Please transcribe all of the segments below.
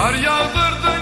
Kar yağdırdın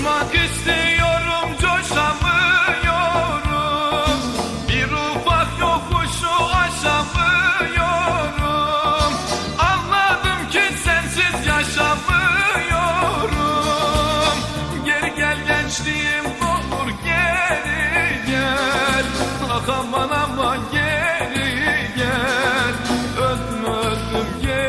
Coşmak istiyorum coşamıyorum. Bir ufak yokuşu aşamıyorum. Anladım ki sensiz yaşamıyorum. Geri gel gençliğim olur geri gel. Ah aman aman geri gel. Öldüm geri